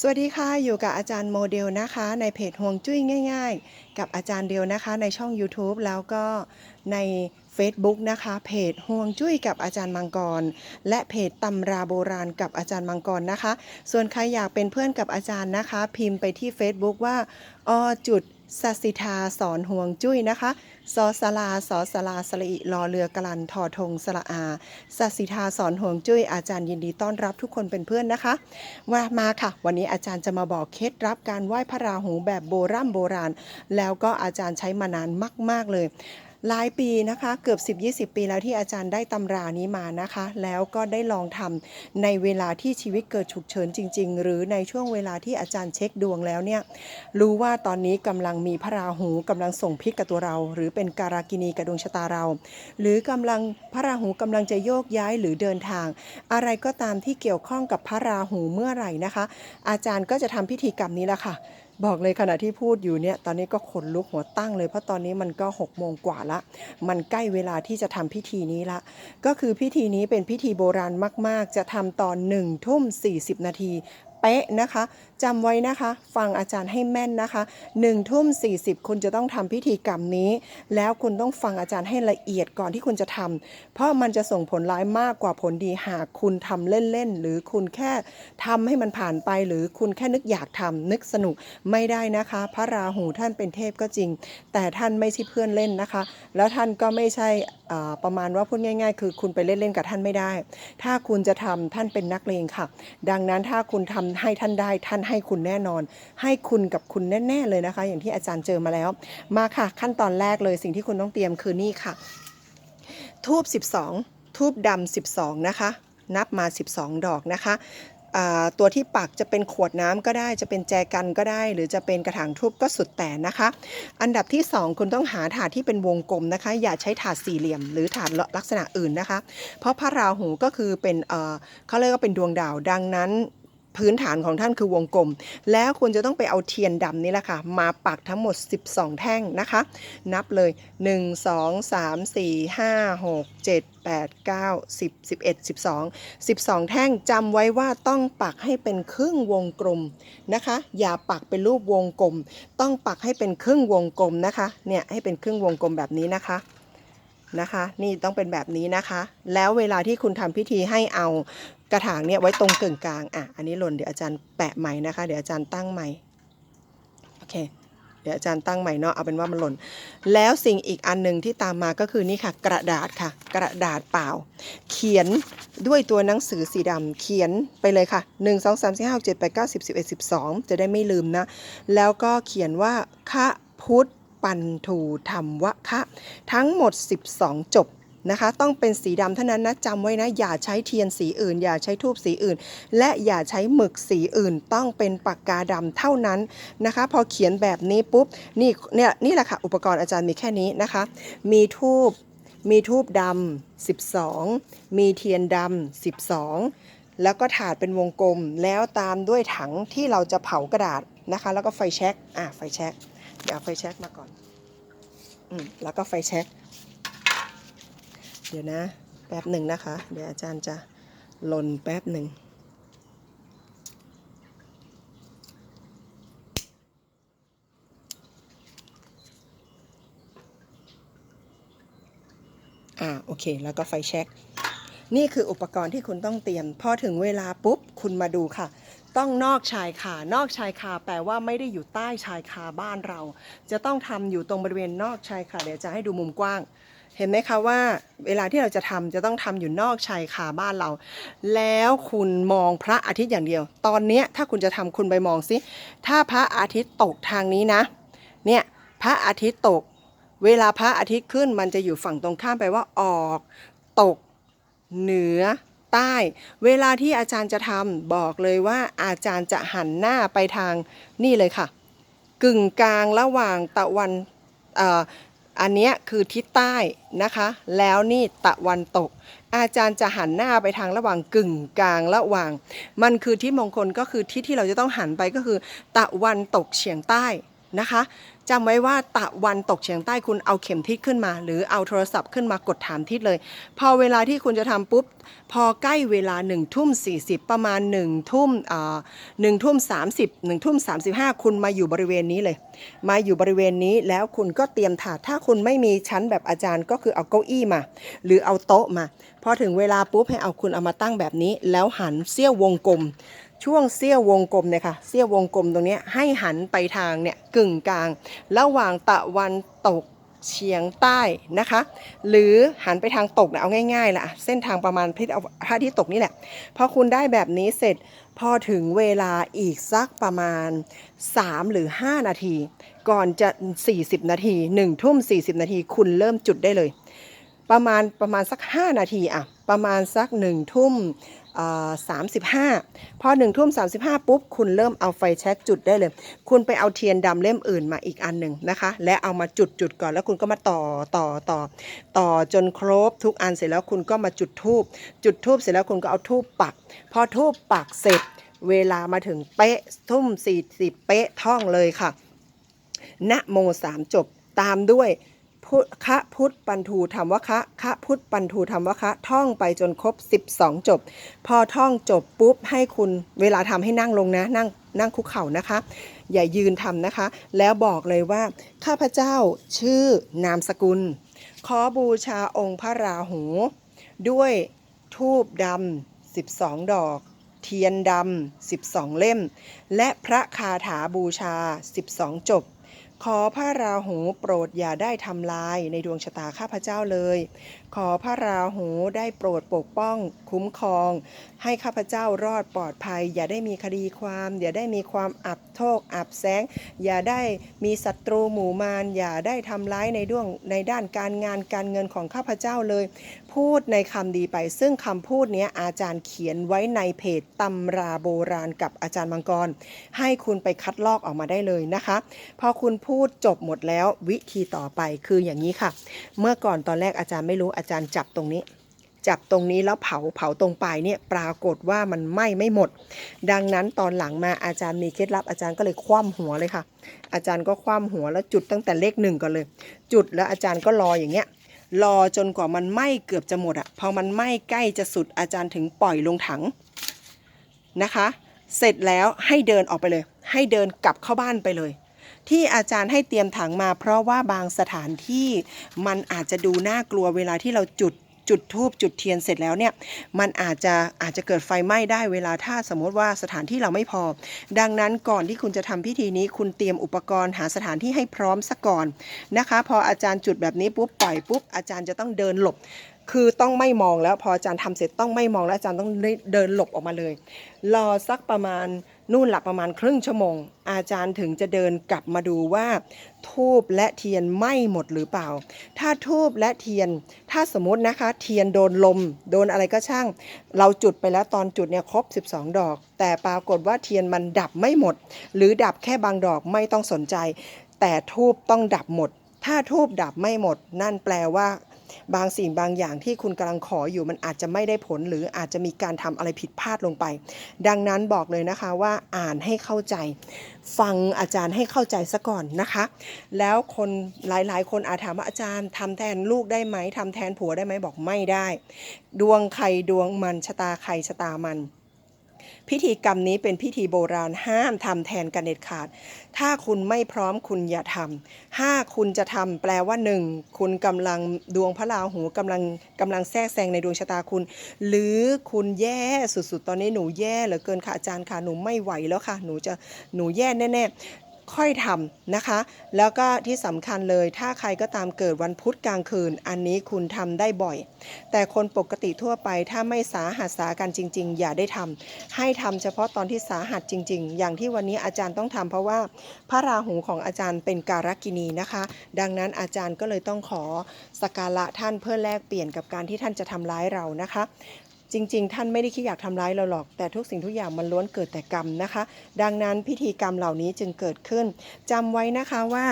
สวัสดีค่ะ อยู่กับอาจารย์โมเดลนะคะ ในเพจห่วงจุ้ยง่าย ๆ กับอาจารย์เดียวนะคะ ในช่อง YouTube แล้วก็ใน Facebook นะคะ เพจห่วงจุ้ยกับอาจารย์มังกร และเพจตำราโบราณกับอาจารย์มังกรนะคะ ส่วนใครอยากเป็นเพื่อนกับอาจารย์นะคะ พิมพ์ไปที่ Facebook ว่าอจุด สัสิธาสอนห่วงจุ้ยนะคะสอสลาสอสลาสลีรอเรือกลันทอทงสละอาสัสิธาสอนห่วงจุ้ยอาจารย์ยินดีต้อนรับทุกคนเป็นเพื่อนนะคะ ว่ามาค่ะ วันนี้อาจารย์จะมาบอกเคล็ดลับการไหว้พระราหูแบบโบราณโบราณ แล้วก็อาจารย์ใช้มานานมาก ๆเลย หลายปีนะคะเกือบ 10-20 ปีแล้วที่อาจารย์ได้ตำรานี้มานะคะ แล้วก็ได้ลองทำในเวลาที่ชีวิตเกิดฉุกเฉินจริง ๆ หรือในช่วงเวลาที่อาจารย์เช็คดวงแล้วเนี่ยรู้ว่าตอนนี้กำลังมีพระราหูกำลังส่งพิษกับตัวเรา หรือเป็นการากินีกับดวงชะตาเรา หรือกำลังพระราหูกำลังจะโยกย้ายหรือเดินทาง อะไรก็ตามที่เกี่ยวข้องกับพระราหูเมื่อไหร่นะคะ อาจารย์ก็จะทำพิธีกรรมนี้แหละค่ะบอกเลยขณะที่พูดอยู่เนี่ยตอนนี้ก็ขนลุกหัวตั้งเลย เพราะตอนนี้มันก็6กโมงกว่าละ มันใกล้เวลาที่จะทำพิธีนี้ละ ก็คือพิธีนี้เป็นพิธีโบราณมาก ๆ จะทำตอน1ทุ่มสีนาที เป๊ะนะคะจำไว้นะคะ ฟังอาจารย์ให้แม่นนะคะ1ทุ่ม40 คุณจะต้องทำพิธีกรรมนี้ แล้วคุณต้องฟังอาจารย์ให้ละเอียดก่อนที่คุณจะทำเพราะมันจะส่งผลร้ายมากกว่าผลดีหากคุณทำเล่นๆ หรือคุณแค่ทำให้มันผ่านไป หรือคุณแค่นึกอยากทำนึกสนุกไม่ได้นะคะ พระราหูท่านเป็นเทพก็จริง แต่ท่านไม่ใช่เพื่อนเล่นนะคะ แล้วท่านก็ไม่ใช่ประมาณว่าพูดง่าย ๆ คือคุณไปเล่นๆกับท่านไม่ได้ ถ้าคุณจะทำท่านเป็นนักเลงค่ะ ดังนั้นถ้าคุณทำให้ท่านได้ท่านให้คุณแน่นอน ให้คุณกับคุณแน่ ๆ เลยนะคะ อย่างที่อาจารย์เจอมาแล้ว มาค่ะ ขั้นตอนแรกเลยสิ่งที่คุณต้องเตรียมคือนี่ค่ะ ทูบ12 ทูบดำ12 นะคะ นับมา 12 ดอกนะคะตัวที่ปักจะเป็นขวดน้ำก็ได้ จะเป็นแจกันก็ได้ หรือจะเป็นกระถางทูบก็สุดแต่นะคะ อันดับที่ 2 คุณต้องหาถาดที่เป็นวงกลมนะคะ อย่าใช้ถาดสี่เหลี่ยม หรือถาดลักษณะอื่นนะคะ เพราะพระราหูก็คือเป็นเอ่อเขาเรียกว่าเป็นดวงดาวดังนั้น พื้นฐานของท่านคือวงกลม แล้วคุณจะต้องไปเอาเทียนดำนี่แหละค่ะ มาปักทั้งหมด 12 แท่งนะคะ นับเลย 1 2 3 4 5 6 7 8 9 10 11 12 12 แท่งจำไว้ว่าต้องปักให้เป็นครึ่งวงกลมนะคะ อย่าปักเป็นรูปวงกลม ต้องปักให้เป็นครึ่งวงกลมนะคะ เนี่ยให้เป็นครึ่งวงกลมแบบนี้นะคะนะคะ นี่ต้องเป็นแบบนี้นะคะ แล้วเวลาที่คุณทำพิธีให้เอา กระถางเนี่ยไว้ตรงกึ่งกลางอะอันนี้หล่นเดี๋ยวอาจารย์แปะใหม่นะคะ เดี๋ยวอาจารย์ตั้งใหม่โอเคเดี๋ยวอาจารย์ตั้งใหม่เนาะเอาเป็นว่ามันหล่น แล้วสิ่งอีกอันหนึ่งที่ตามมาก็คือนี่ค่ะ กระดาษค่ะ กระดาษเปล่า เขียนด้วยตัวหนังสือสีดำเขียนไปเลยค่ะ 1 2 3 4 5 6 7 8 9 10 11 12 จะได้ไม่ลืมนะ แล้วก็เขียนว่าคะพุทธปันถูธรรมวะคะ ทั้งหมด 12 จบ นะคะ ต้องเป็นสีดำเท่านั้นนะจำไว้นะ อย่าใช้เทียนสีอื่น อย่าใช้ทูบสีอื่น และอย่าใช้หมึกสีอื่น ต้องเป็นปากกาดำเท่านั้นนะคะ พอเขียนแบบนี้ปุ๊บนี่เนี่ยนี่แหละค่ะอุปกรณ์อาจารย์มีแค่นี้นะคะ มีทูบมีทูบดำ12 มีเทียนดำ12 แล้วก็ถาดเป็นวงกลม แล้วตามด้วยถังที่เราจะเผากระดาษนะคะ แล้วก็ไฟแช็กอะไฟแช็กเดี๋ยวเอาไฟแช็กมาก่อน อืม แล้วก็ไฟแช็ก ดี๋ยวนะ แป๊บหนึ่งนะคะ เดี๋ยวอาจารย์จะหล่นแป๊บหนึ่งอ่าโอเค แล้วก็ไฟแช็กนี่คืออุปกรณ์ที่คุณต้องเตรียม พอถึงเวลาปุ๊บ คุณมาดูค่ะ ต้องนอกชายคานอกชายคาแปลว่าไม่ได้อยู่ใต้ชายคาบ้านเรา จะต้องทำอยู่ตรงบริเวณนอกชายคาเดี๋ยวจะให้ดูมุมกว้าง เห็นไหมคะว่า เวลาที่เราจะทำจะต้องทำอยู่นอกชายคาบ้านเรา แล้วคุณมองพระอาทิตย์อย่างเดียว ตอนนี้ถ้าคุณจะทำคุณไปมองสิถ้าพระอาทิตย์ตกทางนี้นะ เนี่ยพระอาทิตย์ตก เวลาพระอาทิตย์ขึ้นมันจะอยู่ฝั่งตรงข้ามไปว่าออก ตก เหนือ ใต้ เวลาที่อาจารย์จะทำบอกเลยว่าอาจารย์จะหันหน้าไปทางนี่เลยค่ะ กึ่งกลางระหว่างตะวันอ,อันนี้คือทิศใต้นะคะ แล้วนี่ตะวันตก อาจารย์จะหันหน้าไปทางระหว่างกึ่งกลางระหว่าง มันคือทิศมงคลก็คือทิศที่เราจะต้องหันไปก็คือ ตะวันตกเฉียงใต้ นะคะจำไว้ว่าตะวันตกเฉียงใต้คุณเอาเข็มทิศขึ้นมา หรือเอาโทรศัพท์ขึ้นมากดถามทิศเลย พอเวลาที่คุณจะทำปุ๊บ พอใกล้เวลา1นึ่ทุ่ม40ประมาณ1นึ่ทุ่มอ่าหนึ่งทุ่ม30 1ทุ่ม35คุณมาอยู่บริเวณนี้เลย มาอยู่บริเวณนี้แล้วคุณก็เตรียมถาดถ้าคุณไม่มีชั้นแบบอาจารย์ก็คือเอาเก้าอี้มา หรือเอาโต๊ะมา พอถึงเวลาปุ๊บให้เอาคุณเอามาตั้งแบบนี้ แล้วหันเสี้ยววงกลม ช่วงเสี้ยววงกลมเนี่ยค่ะเสี้ยววงกลมตรงนี้ให้หันไปทางเนี่ยกึ่งกลาง ระหว่างตะวันตกเฉียงใต้นะคะ หรือหันไปทางตกนะเอาง่ายๆละเส้นทางประมาณพระอาทิตย์ตกนี่แหละพอคุณได้แบบนี้เสร็จพอถึงเวลาอีกสักประมาณ 3 หรือ 5 นาที ก่อนจะ 40 นาที1ทุ่ม40 นาทีคุณเริ่มจุดได้เลย ประมาณประมาณสัก 5 นาทีอะประมาณสัก1ทุ่มสามสิบห้าพอหนึ่งทุ่มสามสิบห้าปุ๊บ คุณเริ่มเอาไฟแช็กจุดได้เลย คุณไปเอาเทียนดำเล่มอื่นมาอีกอันหนึ่งนะคะ และเอามาจุดจุดก่อนแล้วคุณก็มาต่อต่อต่อ ต่อจนครบทุกอันเสร็จแล้วคุณก็มาจุดทูบจุดทูบเสร็จแล้วคุณก็เอาทูบปัก พอทูบปักเสร็จ เวลามาถึงเป๊ะทุ่มสี่สิบเป๊ะท่องเลยค่ะ นะโมสามจบตามด้วย พุคะพุทธปันทูธรรมวะคะคะพุทธปันทูธรรมวะคะ ท่องไปจนครบ 12 จบ พอท่องจบปุ๊บให้คุณเวลาทำให้นั่งลงนะ นั่งนั่งคุกเข่านะคะ อย่ายืนทำนะคะ แล้วบอกเลยว่า ข้าพเจ้าชื่อนามสกุล ขอบูชาองค์พระราหู ด้วยทูบดำ12 ดอกเทียนดำ 12 เล่ม และพระคาถาบูชา 12 จบ ขอพระราหูโปรดอย่าได้ทำลายในดวงชะตาข้าพเจ้าเลย ขอพระราหูได้โปรดปกป้อง คุ้มครอง ให้ข้าพเจ้ารอดปลอดภัย อย่าได้มีคดีความ อย่าได้มีความอับโทษอับแสง อย่าได้มีศัตรูหมู่มารอย่าได้ทำร้ายในด้วงในด้านการงานการเงินของข้าพเจ้าเลย พูดในคำดีไป ซึ่งคำพูดนี้อาจารย์เขียนไว้ในเพจตำราโบราณกับอาจารย์มังกร ให้คุณไปคัดลอกออกมาได้เลยนะคะ พอคุณพูดจบหมดแล้ววิธีต่อไปคืออย่างนี้ค่ะ เมื่อก่อนตอนแรกอาจารย์ไม่รู้อาจารย์จับตรงนี้ จับตรงนี้แล้วเผาเผาตรงปลายเนี่ยปรากฏว่ามันไหม้ไม่หมด ดังนั้นตอนหลังมาอาจารย์มีเคล็ดลับอาจารย์ก็เลยคว่ำหัวเลยค่ะ อาจารย์ก็คว่ำหัวแล้วจุดตั้งแต่เลขหนึ่งก่อนเลย จุดแล้วอาจารย์ก็รออย่างเงี้ยรอจนกว่ามันไหม้เกือบจะหมดอะพอมันไหม้ใกล้จะสุดอาจารย์ถึงปล่อยลงถังนะคะ เสร็จแล้วให้เดินออกไปเลย ให้เดินกลับเข้าบ้านไปเลย ที่อาจารย์ให้เตรียมถังมา เพราะว่าบางสถานที่มันอาจจะดูน่ากลัวเวลาที่เราจุดจุดทูบจุดเทียนเสร็จแล้วเนี่ยมันอาจจะอาจจะเกิดไฟไหม้ได้เวลาถ้าสมมติว่าสถานที่เราไม่พอ ดังนั้นก่อนที่คุณจะทำพิธีนี้คุณเตรียมอุปกรณ์หาสถานที่ให้พร้อมซะก่อนนะคะ พออาจารย์จุดแบบนี้ปุ๊บปล่อยปุ๊บอาจารย์จะต้องเดินหลบ คือต้องไม่มองแล้วพออาจารย์ทำเสร็จต้องไม่มองแล้วอาจารย์ต้องเดินหลบออกมาเลย รอสักประมาณ นู่นหลักประมาณครึ่งชั่วโมง อาจารย์ถึงจะเดินกลับมาดูว่าทูบและเทียนไหม้หมดหรือเปล่า ถ้าทูบและเทียน ถ้าสมมตินะคะ เทียนโดนลม โดนอะไรก็ช่าง เราจุดไปแล้วตอนจุดเนี่ยครบ 12 ดอก แต่ปรากฏว่าเทียนมันดับไม่หมด หรือดับแค่บางดอกไม่ต้องสนใจ แต่ทูบต้องดับหมด ถ้าทูบดับไม่หมด นั่นแปลว่า บางสิ่งบางอย่างที่คุณกำลังขออยู่มันอาจจะไม่ได้ผลหรืออาจจะมีการทำอะไรผิดพลาดลงไป ดังนั้นบอกเลยนะคะว่าอ่านให้เข้าใจ ฟังอาจารย์ให้เข้าใจซะก่อนนะคะ แล้วคนหลายๆ คนอาจถามว่าอาจารย์ทำแทนลูกได้ไหมทำแทนผัวได้ไหมบอกไม่ได้ ดวงใครดวงมันชะตาใครชะตามัน พิธีกรรมนี้เป็นพิธีโบราณห้ามทำแทนกันเด็ดขาด ถ้าคุณไม่พร้อมคุณอย่าทำถ้าคุณจะทำแปลว่าหนึ่งคุณกำลังดวงพระราหูกำลังกำลังแทรกแซงในดวงชะตาคุณ หรือคุณแย่สุดๆ ตอนนี้หนูแย่เหลือเกินค่ะอาจารย์ค่ะหนูไม่ไหวแล้วค่ะ หนูจะหนูแย่แน่ๆ ค่อยทำนะคะ แล้วก็ที่สำคัญเลยถ้าใครก็ตามเกิดวันพุธกลางคืน อันนี้คุณทำได้บ่อย แต่คนปกติทั่วไปถ้าไม่สาหัสสากันจริง ๆ อย่าได้ทำให้ทำเฉพาะตอนที่สาหัสจริง ๆ อย่างที่วันนี้อาจารย์ต้องทำเพราะว่าพระราหูของอาจารย์เป็นการกินีนะคะ ดังนั้นอาจารย์ก็เลยต้องขอสกการะท่านเพื่อแลกเปลี่ยนกับการที่ท่านจะทำร้ายเรานะคะ จริง ๆ ท่านไม่ได้คิดอยากทำร้ายเราหรอก แต่ทุกสิ่งทุกอย่างมันล้วนเกิดแต่กรรมนะคะ ดังนั้นพิธีกรรมเหล่านี้จึงเกิดขึ้นจำไว้นะคะว่า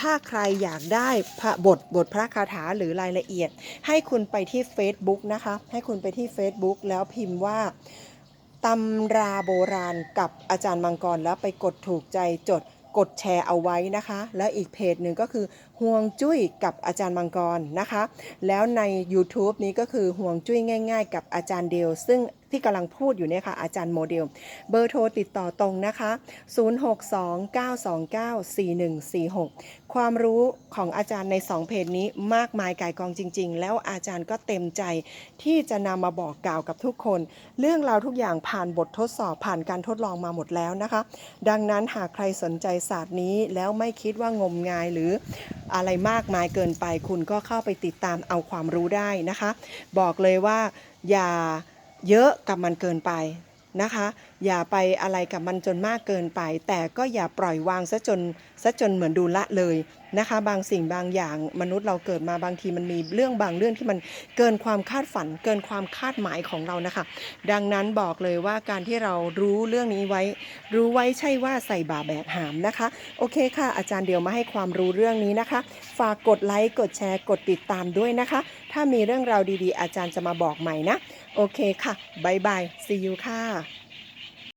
ถ้าใครอยากได้พระบทบทพระคาถาหรือรายละเอียด ให้คุณไปที่ Facebook นะคะ ให้คุณไปที่ Facebook แล้วพิมพ์ว่าตำราโบราณกับอาจารย์มังกรแล้วไปกดถูกใจจด กดแชร์เอาไว้นะคะ และอีกเพจหนึ่งก็คือห่วงจุ้ยกับอาจารย์มังกรนะคะ แล้วใน YouTube นี้ก็คือห่วงจุ้ยง่าย ๆ กับอาจารย์เดลซึ่ง ที่กำลังพูดอยู่เนี่ยค่ะอาจารย์โมเดล เบอร์โทรติดต่อตรงนะคะ 0629294146 ความรู้ของอาจารย์ใน 2 เพจนี้มากมายกายกองจริง ๆ แล้วอาจารย์ก็เต็มใจที่จะนำมาบอกกล่าวกับทุกคน เรื่องราวทุกอย่างผ่านบททดสอบผ่านการทดลองมาหมดแล้วนะคะ ดังนั้นหากใครสนใจศาสตร์นี้แล้วไม่คิดว่างมงายหรืออะไรมากมายเกินไปคุณก็เข้าไปติดตามเอาความรู้ได้นะคะ บอกเลยว่าอย่า เยอะกับมันเกินไปนะคะ อย่าไปอะไรกับมันจนมากเกินไป แต่ก็อย่าปล่อยวางซะจนซะจนเหมือนดูละเลยนะคะ บางสิ่งบางอย่างมนุษย์เราเกิดมาบางทีมันมีเรื่องบางเรื่องที่มันเกินความคาดฝัน เกินความคาดหมายของเรานะคะ ดังนั้นบอกเลยว่าการที่เรารู้เรื่องนี้ไว้ รู้ไว้ใช่ว่าใส่บาแบกหามนะคะ โอเคค่ะ อาจารย์เดียวมาให้ความรู้เรื่องนี้นะคะ ฝากกดไลค์กดแชร์กดติดตามด้วยนะคะ ถ้ามีเรื่องราวดีๆ อาจารย์จะมาบอกใหม่นะ โอเคค่ะบายบาย see you ค่ะ